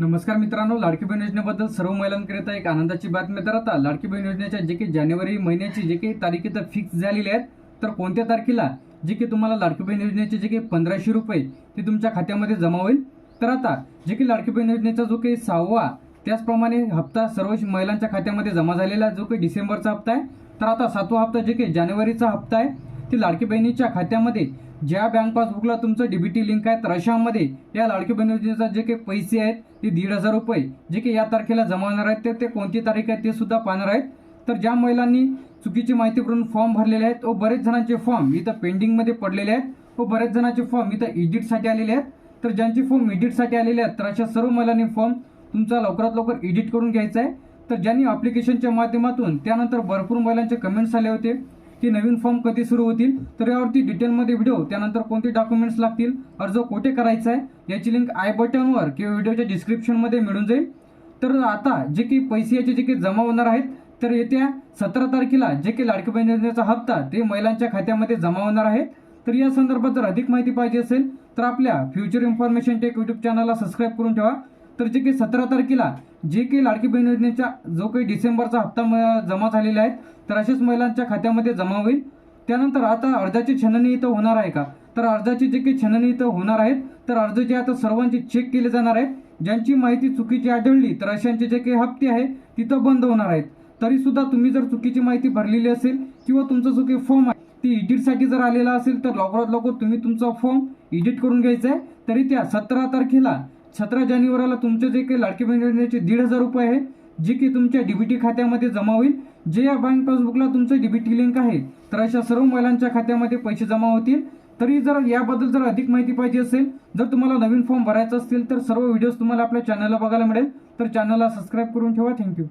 नमस्कार मित्रांनो लाडकी बहीण योजनेबद्दल सर्व महिलांकरिता एक आनंदाची बातमी तर आता लाडकी बहीण योजनेच्या जे काही जानेवारी महिन्याची जे काही तारीख इथं फिक्स झालेली आहेत तर कोणत्या तारखेला? जे की तुम्हाला लाडकी बहीण योजनेचे जे काही पंधराशे रुपये ते तुमच्या खात्यामध्ये जमा होईल. तर आता जे की लाडकी बहीण योजनेचा जो काही सहावा त्याचप्रमाणे हप्ता सर्व महिलांच्या खात्यामध्ये जमा झालेला जो काही डिसेंबरचा हप्ता आहे तर आता सातवा हप्ता जे काही जानेवारीचा हप्ता आहे ते लाडकी बहिणीच्या खात्यामध्ये ज्या बँक पासबुकला तुमचं डीबीटी लिंक आहे तर अशामध्ये या लाडकी बहीण योजनेचा जे काही पैसे आहेत ते दीड हजार रुपये जे काही या तारखेला जमा होणार आहेत ते ते कोणती तारीख आहे ते सुद्धा पाहणार आहेत. तर ज्या महिलांनी चुकीची माहिती भरून फॉर्म भरलेले आहेत व बरेच जणांचे फॉर्म इथं पेंडिंगमध्ये पडलेले आहेत व बरेच जणांचे फॉर्म इथं एडिटसाठी आलेले आहेत. तर ज्यांचे फॉर्म एडिटसाठी आलेले आहेत तर अशा सर्व महिलांनी फॉर्म तुमचा लवकरात लवकर एडिट करून घ्यायचा आहे. तर ज्यांनी अप्लिकेशनच्या माध्यमातून त्यानंतर भरपूर महिलांचे कमेंट्स आले होते की नवीन फॉर्म कधी सुरू होतील तर यावरती डिटेलमध्ये व्हिडिओ त्यानंतर कोणते डॉक्युमेंट्स लागतील अर्ज कोठे करायचा आहे याची लिंक आय बटनवर किंवा व्हिडिओच्या डिस्क्रिप्शनमध्ये मिळून जाईल. तर आता जे काही पैसे याचे जे काही जमा होणार आहेत तर येत्या सतरा तारखेला जे काही लाडकी बहीण योजनेचा हप्ता ते महिलांच्या खात्यामध्ये जमा होणार आहे. तर या संदर्भात जर अधिक माहिती पाहिजे असेल तर आपल्या फ्युचर इन्फॉर्मेशन टेक यूट्यूब चॅनलला सबस्क्राईब करून ठेवा. तर जे काही सतरा तारखेला जे काही लाडकी बहीण योजनेच्या जो काही डिसेंबरचा हप्ता जमा झालेला आहे तर अशाच महिलांच्या खात्यामध्ये जमा होईल. त्यानंतर आता अर्जाची छननी इथं होणार आहे का? तर अर्जाची जे काही छननी इथं होणार आहेत तर अर्ज जे आता सर्वांचे चेक केले जाणार आहेत. ज्यांची माहिती चुकीची आढळली तर अशांचे जे काही हप्ते आहे तिथं बंद होणार आहेत. तरी सुद्धा तुम्ही जर चुकीची माहिती भरलेली असेल किंवा तुमचा जो काही फॉर्म आहे ती इडिटसाठी जर आलेला असेल तर लवकरात लवकर तुम्ही तुमचा फॉर्म एडिट करून घ्यायचा आहे. तरी त्या सतरा तारखेला सतरा जानेवारीला तुमचे जे काही लाडकी बहिणीचे दीड हजार रुपये आहे जे की तुमच्या डीबीटी खात्यामध्ये जमा होईल जे या बँक पासबुकला तुमचं डीबीटी लिंक आहे तर अशा सर्व महिलांच्या खात्यामध्ये पैसे जमा होतील. तरी जर याबद्दल जर अधिक माहिती पाहिजे असेल जर तुम्हाला नवीन फॉर्म भरायचा असतील तर सर्व व्हिडिओज तुम्हाला आपल्या चॅनलला बघायला मिळेल. तर चॅनलला सबस्क्राईब करून ठेवा. थँक्यू